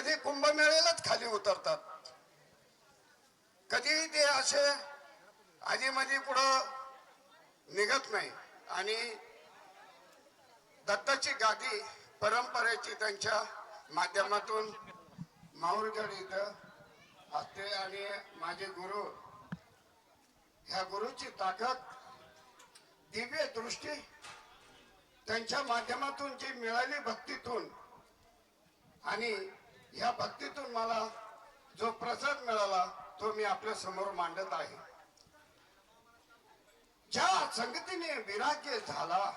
कधी कुंभमेळ्यालाच खाली उतरतात. कधी ते असे आधी मधी पुढं निघत नाही. आणि दत्ताची गादी परंपरेची त्यांच्या माध्यमातून माहुरगड इथं असते आणि माझे गुरु ह्या गुरुची ताकद दिव्य दृष्टी त्यांच्या माध्यमातून जी मिळाली भक्तीतून आणि ह्या भक्तीतून मला जो प्रसाद मिळाला तो मी आपल्यासमोर मांडत आहे. ज्या संगतीने विराग्य झाला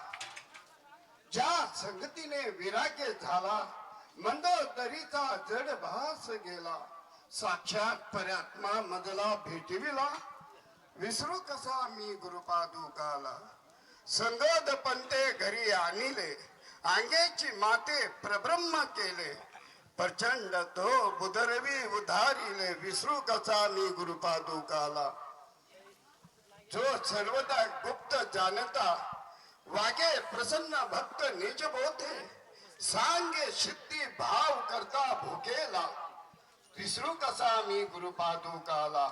ज्या संगतीने विराग्य झाला मंदोदरीचा जड भास गेला साक्षात परात्मा मधला भेटविला विसरू कसा मी गुरुपादुकाला? संगद पंते घरी आणिले अंगेची माते प्रब्रह्म केले प्रचंड तो बुधरवी उधारिले विसरू कसा मी गुरुपादुकाला जो सर्वदा गुप्त जाणता वागे प्रसन्न भक्त निज बोधे सांगे सिद्धी भाव करता भुकेला। विसरू कसा मी गुरुपादुकाला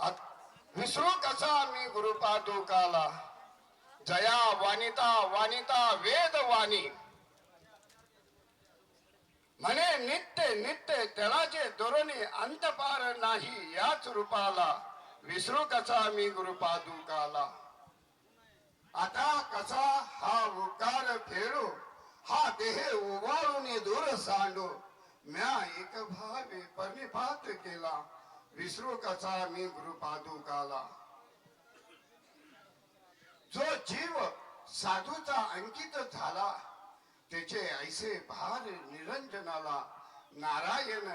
आत- विसरू कसा मी गुरुपादुकाला जया वानिता वानिता वेद वाणी। म्हणे नित्य नित्य त्याचे धोरणे अंतपार नाही याच रूपाला. विसरू कसा मी गुरुपादुकाला? आता कसा हा उकार फेडू हा देह उभारून दूर सांडो म्या एक भावे परिपात केला विसरू कसा मी गुरुपादुकाला? जो जीव साधूचा अंकित झाला त्याचे ऐसे भार निरंजनाला नारायण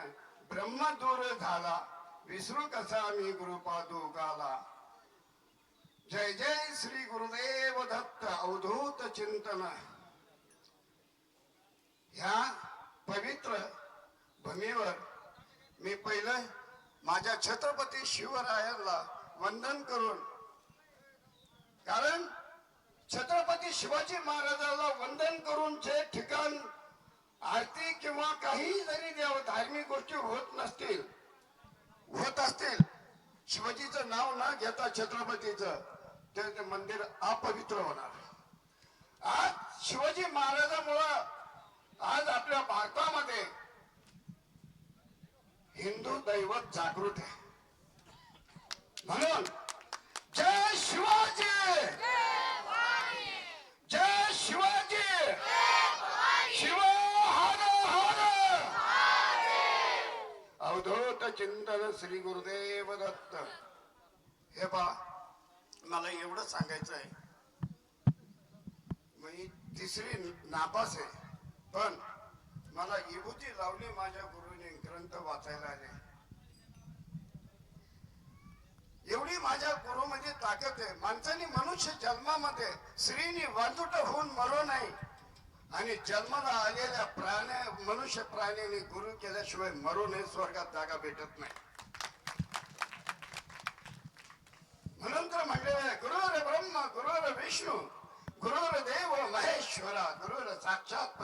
ब्रह्मदूर झाला. विसरू कसा मी गुरुपादुकाला जय जय श्री गुरुदेव दत्त अवधूत चिंतन. ह्या पवित्र भूमीवर मी पहिलं माझ्या छत्रपती शिवरायांना वंदन करून कारण छत्रपती शिवाजी महाराजाला आरती किंवा काही जरी देव धार्मिक गोष्टी होत नसतील होत असतील शिवाजीचं नाव न घेता छत्रपतीचं ते मंदिर अपवित्र होणार. आज शिवाजी महाराजामुळं आज आपल्या भारतामध्ये हिंदू दैवत जागृत आहे. म्हणून जय शिवाजी जय शिवाजी शिव हर हर अवधूत चिंतन श्री गुरुदेव दत्त हे बा मला एवढं सांगायचं आहे मी तिसरी नापास आहे पण मला विभूती लावली माझ्या गुरुने ग्रंथ वाचायला आले. एवढी माझ्या गुरुमध्ये ताकद आहे. माणसाने मनुष्य जन्मामध्ये स्त्रीने वांजुट होऊन मरो नाही. आणि जन्माला आलेल्या प्राण्या मनुष्य प्राण्याने गुरु केल्याशिवाय मरून हे स्वर्गात जागा भेटत नाही. म्हणून तर म्हणलेलं आहे गुरुर ब्रह्म गुरुर विष्णू गुरुर देव महेश्वरा गुरुर साक्षात पर